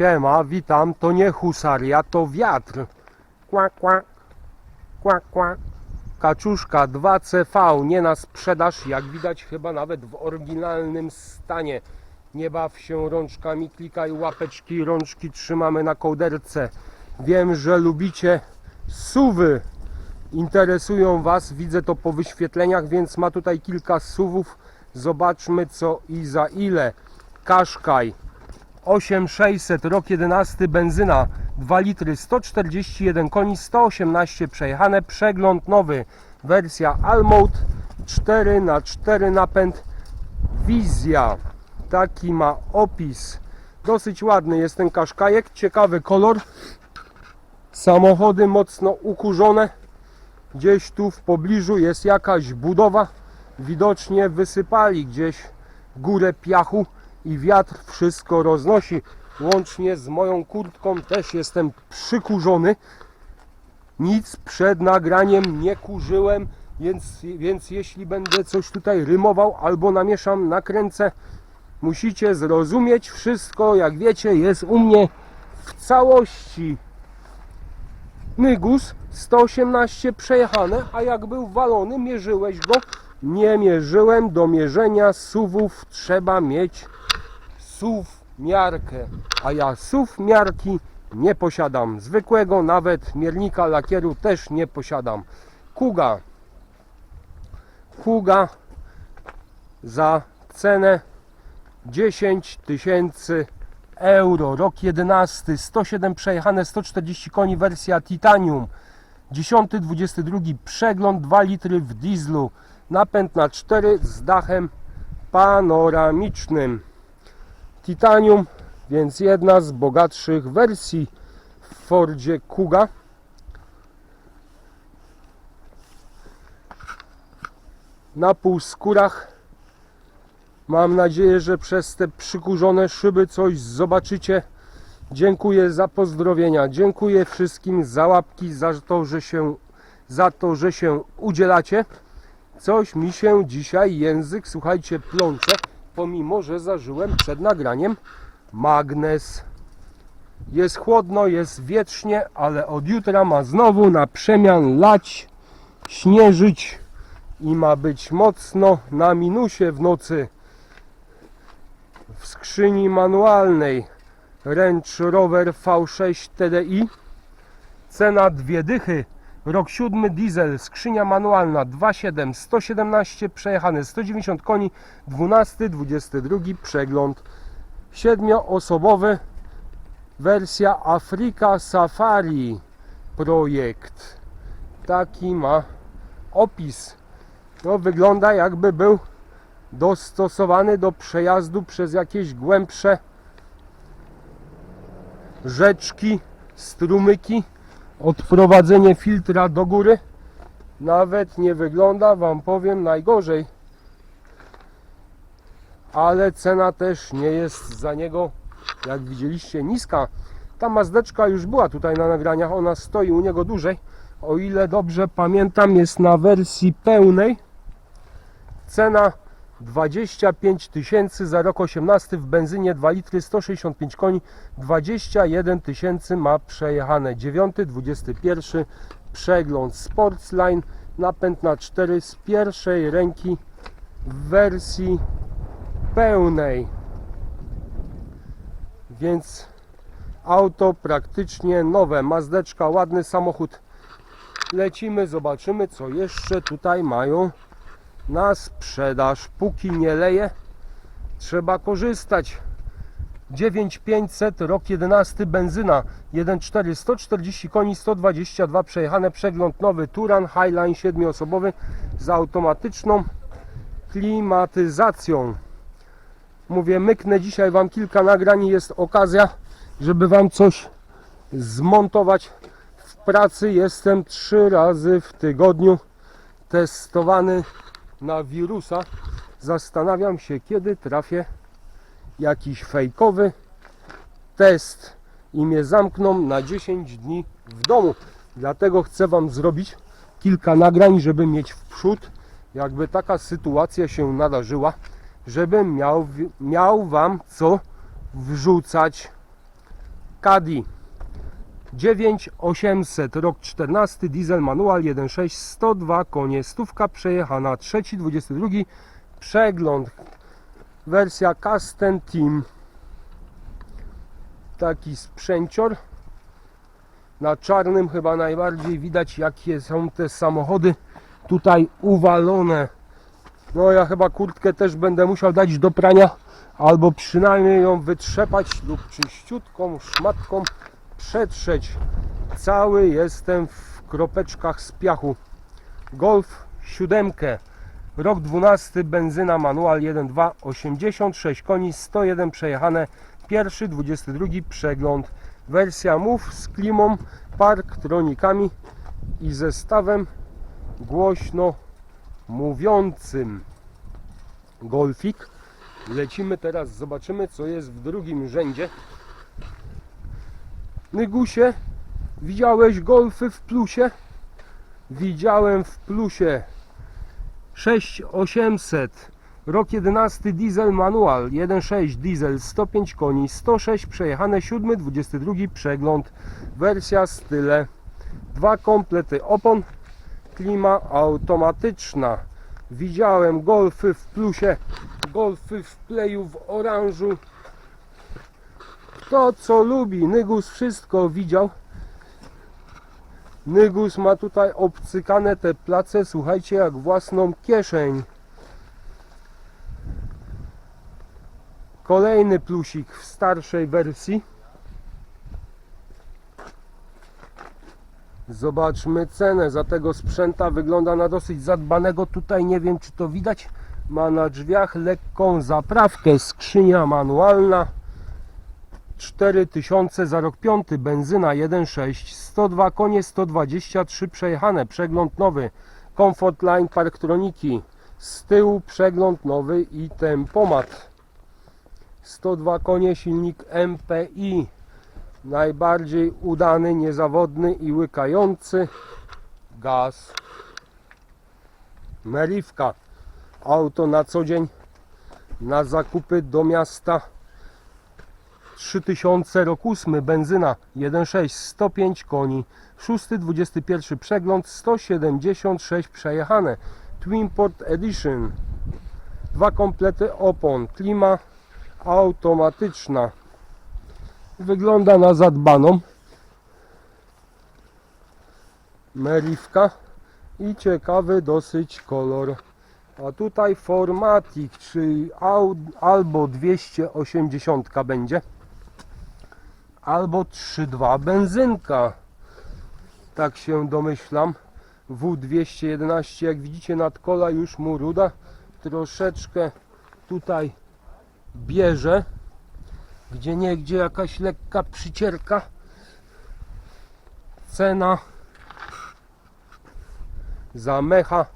Siema, witam, to nie husaria, to wiatr. Kła, kła, kła, kła. Kaczuszka 2CV, nie na sprzedaż, jak widać chyba nawet w oryginalnym stanie. Nie baw się rączkami, klikaj łapeczki, rączki trzymamy na kołderce. Wiem, że lubicie suwy, interesują Was, widzę to po wyświetleniach, więc ma tutaj kilka suwów. Zobaczmy co i za ile. Kaszkaj 8600, rok 11, benzyna 2 litry, 141 koni, 118 przejechane, przegląd nowy, wersja Almode 4 na 4 napęd, wizja, taki ma opis, dosyć ładny jest ten kaszkajek, ciekawy kolor, samochody mocno ukurzone, gdzieś tu w pobliżu jest jakaś budowa, widocznie wysypali gdzieś górę piachu i wiatr wszystko roznosi. Łącznie z moją kurtką też jestem przykurzony. Nic przed nagraniem nie kurzyłem, więc, więc jeśli będę coś tutaj rymował albo namieszam, nakręcę, musicie zrozumieć wszystko, jak wiecie, jest u mnie w całości. Nygus 118 przejechane, a jak był walony, mierzyłeś go? Nie mierzyłem, do mierzenia suwów trzeba mieć SUV miarkę, a ja SUV miarki nie posiadam. Zwykłego nawet miernika lakieru też nie posiadam. Kuga. Kuga za cenę 10 tysięcy euro. Rok 11, 107 przejechane, 140 koni, wersja Titanium. 10-22 przegląd 2 litry w dieslu. Napęd na 4 z dachem panoramicznym. Titanium, więc jedna z bogatszych wersji w Fordzie Kuga. Na półskórach. Mam nadzieję, że przez te przykurzone szyby coś zobaczycie. Dziękuję za pozdrowienia. Dziękuję wszystkim za łapki, za to, że się, za to, że się udzielacie. Coś mi się dzisiaj język, słuchajcie, plącze pomimo że zażyłem przed nagraniem magnes. Jest chłodno, jest wietrznie, ale od jutra ma znowu na przemian lać, śnieżyć i ma być mocno na minusie w nocy. W skrzyni manualnej Range Rover V6 TDI cena dwie dychy Rok 7 diesel, skrzynia manualna 2.7, 117 przejechane, 190 koni, 12, 22 przegląd. Siedmioosobowy, wersja Afrika Safari projekt. Taki ma opis. No, wygląda jakby był dostosowany do przejazdu przez jakieś głębsze rzeczki, strumyki odprowadzenie filtra do góry nawet nie wygląda wam powiem najgorzej. Ale cena też nie jest za niego jak widzieliście niska. Ta mazdeczka już była tutaj na nagraniach ona stoi u niego dłużej. O ile dobrze pamiętam jest na wersji pełnej. Cena 25 tysięcy za rok 18 w benzynie 2 litry 165 koni 21 tysięcy ma przejechane. 9 21 przegląd Sportsline napęd na 4 z pierwszej ręki w wersji pełnej. Więc auto praktycznie nowe. Mazdeczka ładny samochód. Lecimy zobaczymy co jeszcze tutaj mają na sprzedaż. Póki nie leje, trzeba korzystać. 9500, rok 11, benzyna 1.4, 140 koni, 122 przejechane, przegląd nowy Turan Highline 7-osobowy z automatyczną klimatyzacją. Mówię, myknę dzisiaj Wam kilka nagrań, jest okazja, żeby Wam coś zmontować. W pracy jestem trzy razy w tygodniu testowany na wirusa. Zastanawiam się, kiedy trafię jakiś fejkowy test i mnie zamkną na 10 dni w domu. Dlatego chcę Wam zrobić kilka nagrań, żeby mieć w przód, jakby taka sytuacja się nadarzyła, żebym miał, miał Wam co wrzucać Caddy 9800 rok 14 diesel manual 1.6 102 konie stówka przejechana 3 22 przegląd. Wersja Custom Team. Taki sprzęcior. Na czarnym chyba najbardziej widać jakie są te samochody. Tutaj uwalone. No ja chyba kurtkę też będę musiał dać do prania albo przynajmniej ją wytrzepać lub czyściutką szmatką przetrzeć. Cały jestem w kropeczkach z piachu. Golf 7 rok 12 benzyna manual 1.2 86 koni 101 przejechane. Pierwszy 22 przegląd. Wersja MOVE z klimą parktronikami i zestawem głośno mówiącym. Golfik. Lecimy teraz zobaczymy co jest w drugim rzędzie Nygusie widziałeś golfy w plusie? Widziałem w plusie. 6800 rok 11 diesel manual. 1.6 diesel 105 koni 106 przejechane 7 22 przegląd. Wersja style. Dwa komplety. Opon klima automatyczna. Widziałem golfy w plusie. Golfy w playu w oranżu kto co lubi Nygus wszystko widział Nygus ma tutaj obcykane te place słuchajcie jak własną kieszeń Kolejny plusik w starszej wersji. Zobaczmy cenę za tego sprzęta. Wygląda na dosyć zadbanego. Tutaj nie wiem czy to widać. Ma na drzwiach lekką zaprawkę. Skrzynia manualna. 4000 za rok 5. Benzyna 1.6. 102 konie, 123 przejechane. Przegląd nowy. Comfort Line Parktroniki. Z tyłu przegląd nowy i tempomat. 102 konie, silnik MPI. Najbardziej udany, niezawodny i łykający gaz. Meriwka. Auto na co dzień na zakupy do miasta 3000 rok 8 benzyna 1.6 105 koni 6 21 przegląd 176 przejechane Twinport Edition dwa komplety opon klima automatyczna. Wygląda na zadbaną. Meriwka i ciekawy dosyć kolor. A tutaj Formatic, czyli albo 280 będzie, albo 3.2 benzynka. Tak się domyślam. W211, jak widzicie nadkola już mu ruda. Troszeczkę tutaj bierze, gdzie nie, gdzie jakaś lekka przycierka. Cena za mecha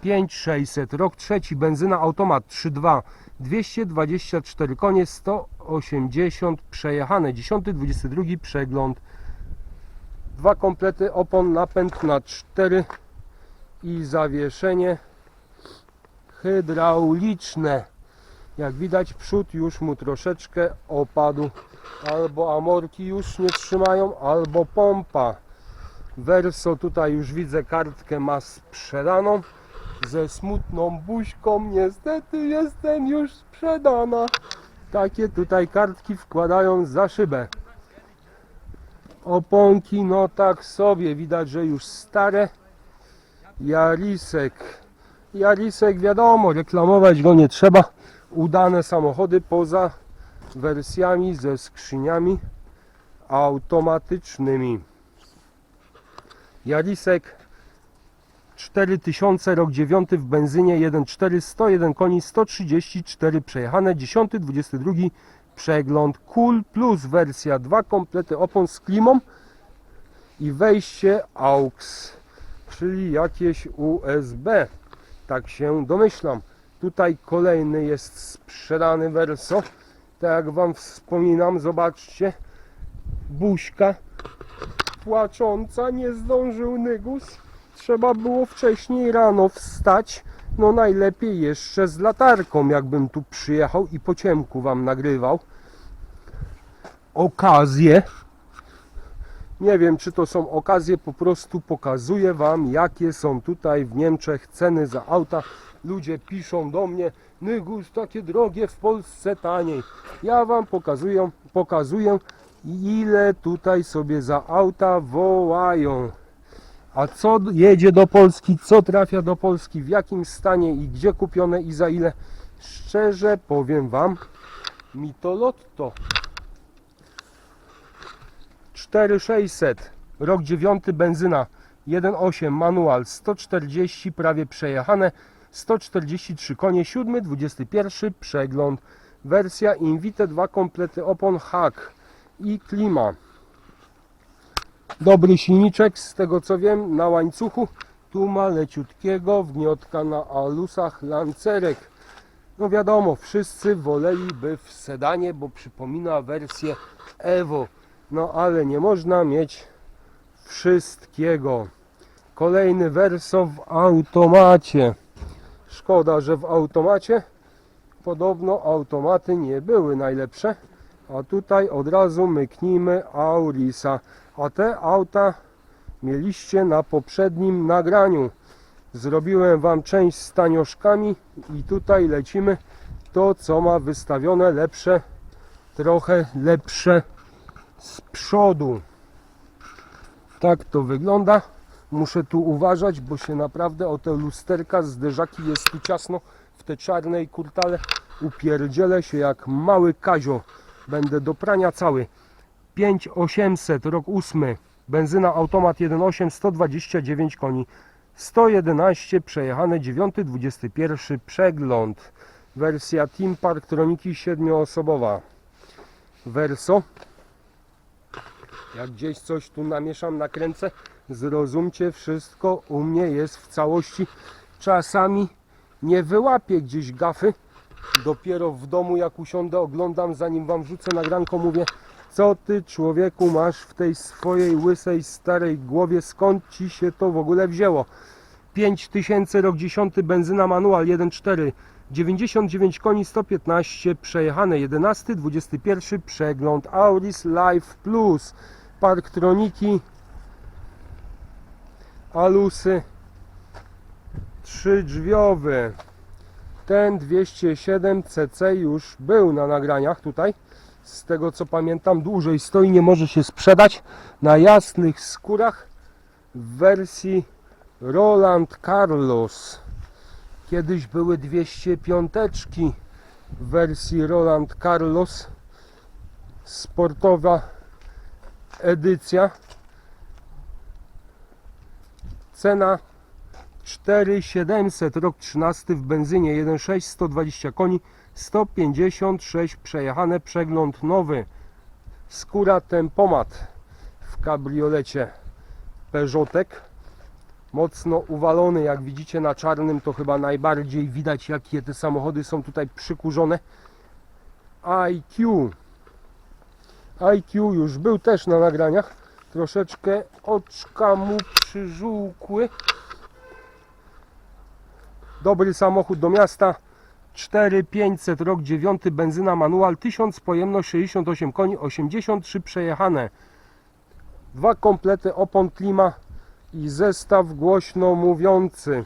5600, rok trzeci, benzyna automat 3.2, 224 konie, 180 przejechane, 10-22 przegląd, dwa komplety opon, napęd na 4 i zawieszenie hydrauliczne. Jak widać przód już mu troszeczkę opadł. Albo amorki już nie trzymają, albo pompa. Verso tutaj już widzę kartkę ma sprzedaną. Ze smutną buźką niestety jestem już sprzedana. Takie tutaj kartki wkładają za szybę. Oponki no tak sobie widać, że już stare. Jarisek. Jarisek wiadomo, reklamować go nie trzeba udane samochody poza wersjami ze skrzyniami automatycznymi. Jarisek 4000 rok 9 w benzynie 1.4 101 koni 134 przejechane 10 22 przegląd Cool Plus wersja 2 komplety opon z klimą i wejście AUX czyli jakieś USB tak się domyślam Tutaj kolejny jest sprzedany Verso. Tak jak Wam wspominam, zobaczcie. Buźka płacząca, nie zdążył Nygus. Trzeba było wcześniej rano wstać. No najlepiej jeszcze z latarką, jakbym tu przyjechał i po ciemku Wam nagrywał. Okazję Nie wiem, czy to są okazje, po prostu pokazuję Wam, jakie są tutaj w Niemczech ceny za auta. Ludzie piszą do mnie, Nygus, takie drogie w Polsce taniej. Ja Wam pokazuję, pokazuję, ile tutaj sobie za auta wołają. A co jedzie do Polski, co trafia do Polski, w jakim stanie i gdzie kupione i za ile? Szczerze powiem Wam, mi to lotto. 4600, rok 9, benzyna 1.8, manual 140, prawie przejechane, 143 konie, 7, 21, przegląd, wersja Invite, dwa komplety opon, hak i klima. Dobry silniczek, z tego co wiem, na łańcuchu. Tu ma leciutkiego wniotka na alusach lancerek. No wiadomo, wszyscy woleliby w sedanie, bo przypomina wersję Evo. No ale nie można mieć wszystkiego. Kolejny Verso w automacie. Szkoda, że w automacie podobno automaty nie były najlepsze. A tutaj od razu myknijmy Aurisa. A te auta mieliście na poprzednim nagraniu. Zrobiłem Wam część z tanioszkami i tutaj lecimy to, co ma wystawione lepsze, trochę lepsze z przodu. Tak to wygląda. Muszę tu uważać, bo się naprawdę o te lusterka, zderzaki jest tu ciasno w tej czarnej kurtale. Upierdzielę się jak mały kazio. Będę do prania cały. 5800, rok 8. Benzyna automat 1.8, 129 koni. 111 przejechane, 9, 21 przegląd. Wersja Team Park Troniki 7-osobowa. Verso. Jak gdzieś coś tu namieszam, nakręcę, zrozumcie, wszystko u mnie jest w całości. Czasami nie wyłapię gdzieś gafy. Dopiero w domu jak usiądę, oglądam, zanim wam wrzucę nagranko, mówię co ty człowieku masz w tej swojej łysej starej głowie, skąd ci się to w ogóle wzięło? 5000 rok 10 benzyna manual 1.4 99 koni 115 przejechane. 11 21 przegląd. Auris Live Plus. Park Troniki. Alusy. Trzydrzwiowy. Ten 207 cc już był na nagraniach tutaj z tego co pamiętam dłużej stoi nie może się sprzedać. Na jasnych skórach w wersji Roland Carlos. Kiedyś były 205 w wersji Roland Carlos. Sportowa edycja. Cena 4700 rok 13 w benzynie 1.6 120 koni 156 przejechane przegląd nowy skóra tempomat w kabriolecie Peugeotek. Mocno uwalony jak widzicie na czarnym to chyba najbardziej widać jakie te samochody są tutaj przykurzone. IQ IQ już był też na nagraniach. Troszeczkę oczka mu przyżółkły. Dobry samochód do miasta 4500 rok 9 benzyna manual 1000 pojemność 68 koni 83 przejechane. Dwa komplety opon klima i zestaw głośno mówiący.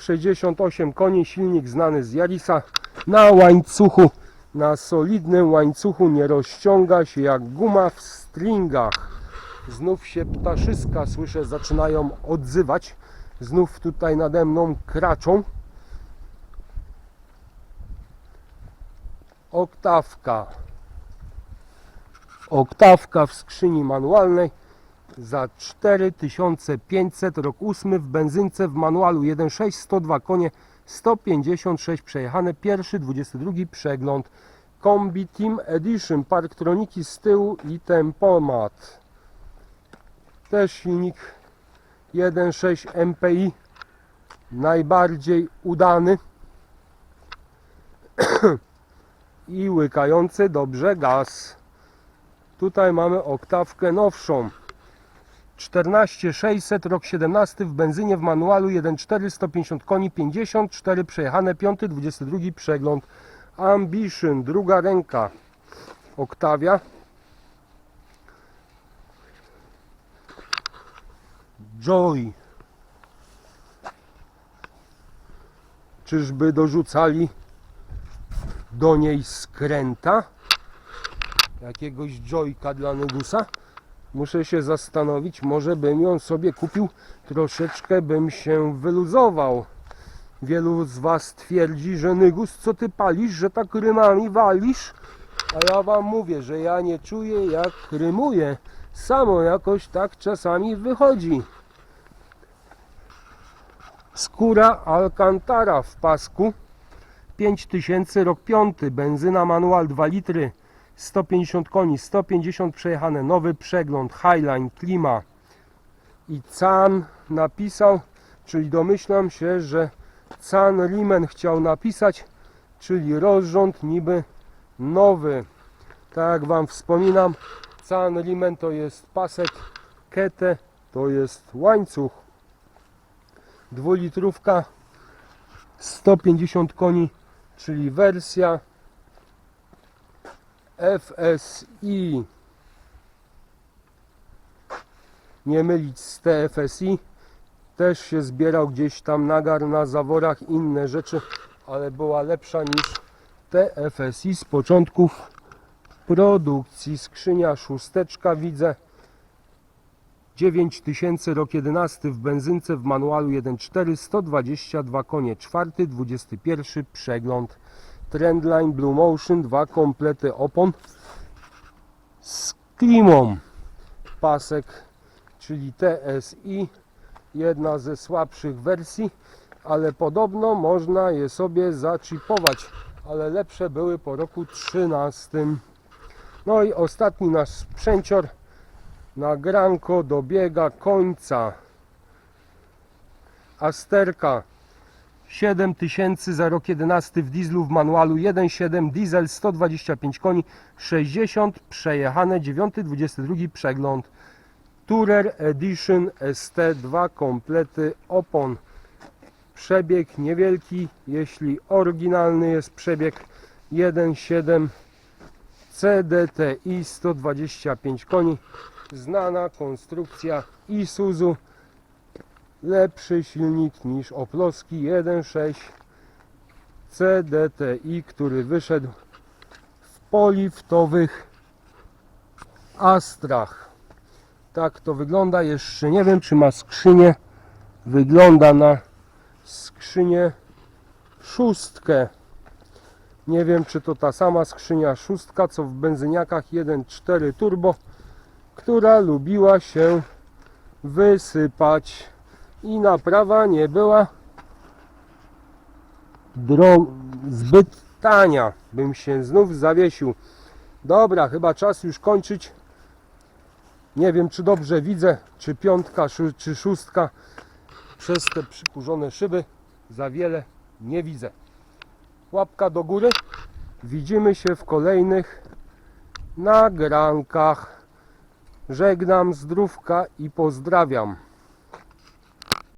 68 koni silnik znany z Jarisa. Na łańcuchu na solidnym łańcuchu nie rozciąga się jak guma w stringach. Znów się ptaszyska słyszę zaczynają odzywać. Znów tutaj nade mną kraczą oktawka. Oktawka w skrzyni manualnej za 4500 rok 8 w benzynce w manualu 1.6 102 konie 156 przejechane pierwszy 22 przegląd. Kombi Team Edition park troniki z tyłu i tempomat. Też silnik 1.6 MPI najbardziej udany i łykający dobrze gaz. Tutaj mamy oktawkę nowszą. 14600 rok 17 w benzynie w manualu 1.4 150 koni 54 przejechane 5 22 przegląd Ambition druga ręka. Oktawia. Joy. Czyżby dorzucali do niej skręta? Jakiegoś joyka dla Negusa? Muszę się zastanowić, może bym ją sobie kupił, troszeczkę bym się wyluzował. Wielu z Was twierdzi, że Nygus, co ty palisz, że tak rymami walisz? A ja Wam mówię, że ja nie czuję jak rymuję. Samo jakoś tak czasami wychodzi. Skóra Alcantara w pasku 5000 rok 5, benzyna manual 2 litry, 150 koni, 150 przejechane, nowy przegląd, Highline, klima i Can napisał, czyli domyślam się, że Can Riemen chciał napisać, czyli rozrząd niby nowy. Tak jak Wam wspominam, Can Riemen to jest pasek, Kete to jest łańcuch, dwulitrówka, 150 koni, czyli wersja FSI. Nie mylić z TFSI. Też się zbierał gdzieś tam nagar na zaworach inne rzeczy, ale była lepsza niż TFSI z początków produkcji. Skrzynia szósteczka widzę. 9000 rok 11 w benzynce w manualu 1.4 122 konie, czwarty, 21 przegląd. Trendline Blue Motion, dwa komplety opon z klimą. Pasek, czyli TSI jedna ze słabszych wersji, ale podobno można je sobie zaczipować, ale lepsze były po roku 13 no i ostatni nasz sprzęcior Nagranko dobiega końca. Asterka. 7000 za rok 11 w dieslu w manualu. 1.7 diesel 125 koni. 60 przejechane. 9.22 przegląd. Tourer Edition ST2 komplety opon. Przebieg niewielki jeśli oryginalny jest przebieg. 1.7 CDTI 125 koni znana konstrukcja Isuzu lepszy silnik niż Oplowski 1.6 CDTI, który wyszedł w poliftowych Astrach. Tak to wygląda. Jeszcze nie wiem, czy ma skrzynię. Wygląda na skrzynię szóstkę. Nie wiem, czy to ta sama skrzynia szóstka, co w benzyniakach 1.4 turbo, która lubiła się wysypać i naprawa nie była dro- zbyt tania. Bym się znów zawiesił. Dobra, chyba czas już kończyć. Nie wiem, czy dobrze widzę, czy piątka, czy, szóstka. Przez te przykurzone szyby za wiele nie widzę. Łapka do góry. Widzimy się w kolejnych nagrankach. Żegnam, zdrówka i pozdrawiam.